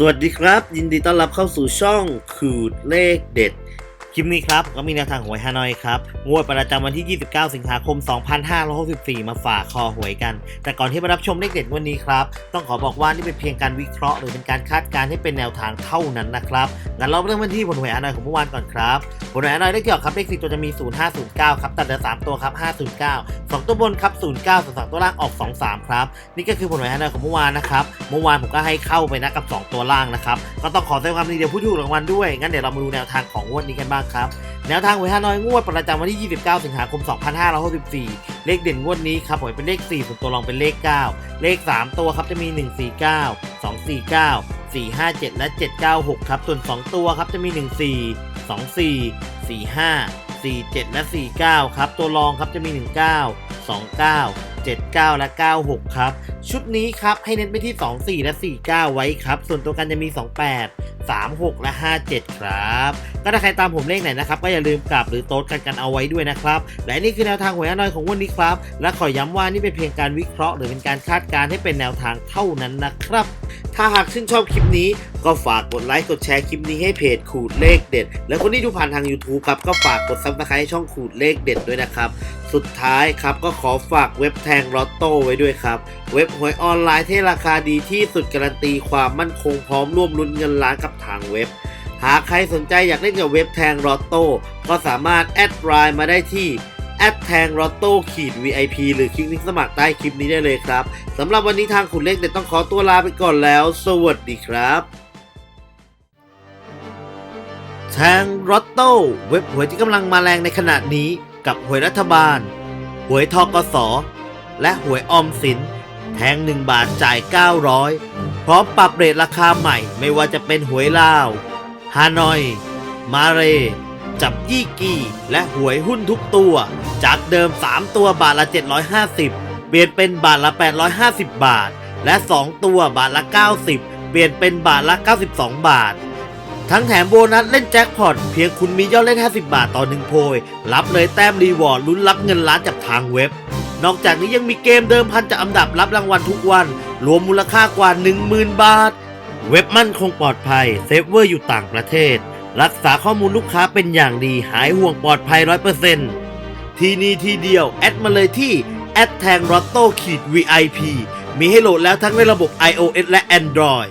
สวัสดีครับ ยินดีต้อนรับเข้าสู่ช่องขูดเลขเด็ด คลิปนี้ครับก็มีแนวทางหวยฮานอยครับงวดประจำวันที่ 29 สิงหาคม 2564 มาฝากคอหวยกัน แต่ก่อนที่มารับชมเลขเด็ดวันนี้ครับ ต้องขอบอกว่านี่เป็นเพียงการวิเคราะห์หรือเป็นการคาดการณ์ให้เป็นแนวทางเท่านั้นนะครับงั้นเราเริ่มกันที่ผลหวยฮานอยของเมื่อวานก่อนครับผลหวยฮานอยได้เกี่ยวกับเลขสี่ตัวจะมี 0509 ครับตัดเหลือ3ตัวครับ 509 2 ตัวบนครับ 09ส่วน2ตัวล่างออก 23 ครับนี่ก็คือผลหวยฮานอยของเมื่อวานนะครับเมื่อวานผมก็ให้เข้าไปนะกับ 2 ตัวล่างนะครับก็ต้องขอแสดงความยินดีผู้ถูกรางวัลด้วยงั้นเดี๋ยวเรามาดูแนวทางของงวดนี้กันบ้างครับ แนวทางหวยฮานอยงวดประจำวันที่ 29 สิงหาคม 2564 เลขเด่นงวดนี้ครับหวยเป็นเลข 4 ส่วนตัวรองเป็นเลข 9 เลข 3 ตัวครับจะมี 149 249 457 และ 796 ครับส่วน 2 ตัวครับจะมี 14 24 45 47 และ 49 ครับ ตัวรองครับจะมี 19 29 79 และ 96 ครับ ชุดนี้ครับให้เน้นไปที่ 24 และ 49 ไว้ครับ ส่วนตัวกันจะมี 28 36 และ 57 ครับก็ถ้าใครตามผมเลขไหนนะครับ ก็อย่าลืมกลับหรือโต๊ดกันกันเอาไว้ด้วยนะครับ และนี่คือแนวทางหวยอนอยของวันนี้ครับ และขอย้ำว่านี่เป็นเพียงการวิเคราะห์หรือเป็นการคาดการณ์ให้เป็นแนวทางเท่านั้นนะครับ ถ้าหากชื่นชอบคลิปนี้ ก็ฝากกดไลค์กดแชร์คลิปนี้ให้เพจขูดเลขเด็ด และคนที่ดูผ่านทาง YouTube ครับก็ฝากกดซับสไครต์ช่องขูดเลขเด็ดด้วยนะครับ สุดท้ายครับก็ขอฝากเว็บแทงลอตโต้ไว้ด้วยครับ เว็บหวยออนไลน์ที่ราคาดีที่สุดการันตีความมั่นคงพร้อมร่วมลุ้นเงินล้านกับทางเว็บหากใครสนใจอยากเล่นกับเว็บแทงลอตโต้ก็สามารถแอดไลน์มาได้ที่ แอดแทงลอตโต้ขีด VIP หรือคลิกลิงก์สมัครใต้คลิปนี้ได้เลยครับสำหรับวันนี้ทางขุนเลขเด็ดต้องขอตัวลาไปก่อนแล้ว สวัสดีครับแทงรอตโต้เว็บหวยที่กำลังมาแรงในขณะนี้กับหวยรัฐบาล หวยทกส และหวยออมสิน แทง 1 บาทจ่าย 900 พร้อมปรับเรทราคาใหม่ไม่ว่าจะเป็นหวยลาว ฮานอย มาเร จับยี่กีและหวยหุ้นทุกตัว จากเดิม 3 ตัวบาทละ 750 เปลี่ยนเป็นบาทละ 850 บาท และ 2 ตัวบาทละ 90 เปลี่ยนเป็นบาทละ 92 บาท ทั้งแถมโบนัสเล่นแจ็คพอตเพียงคุณมียอดเล่น 50 บาทต่อหนึ่งโพย รับเลยแต้มรีวอร์ดลุ้นรับเงินล้านจากทางเว็บ นอกจากนี้ยังมีเกมเดิมพันจากอันดับรับรางวัลทุกวัน รวมมูลค่ากว่า 10,000 บาท เว็บมั่นคงปลอดภัยเซฟเวอร์อยู่ต่างประเทศ รักษาข้อมูลลูกค้าเป็นอย่างดีหายห่วงปลอดภัย 100%ที่นี่ที่เดียว แอดมาเลยที่แอดแทงรอตโต้ขีด VIP มีให้โหลดแล้วทั้งในระบบ iOS และ Android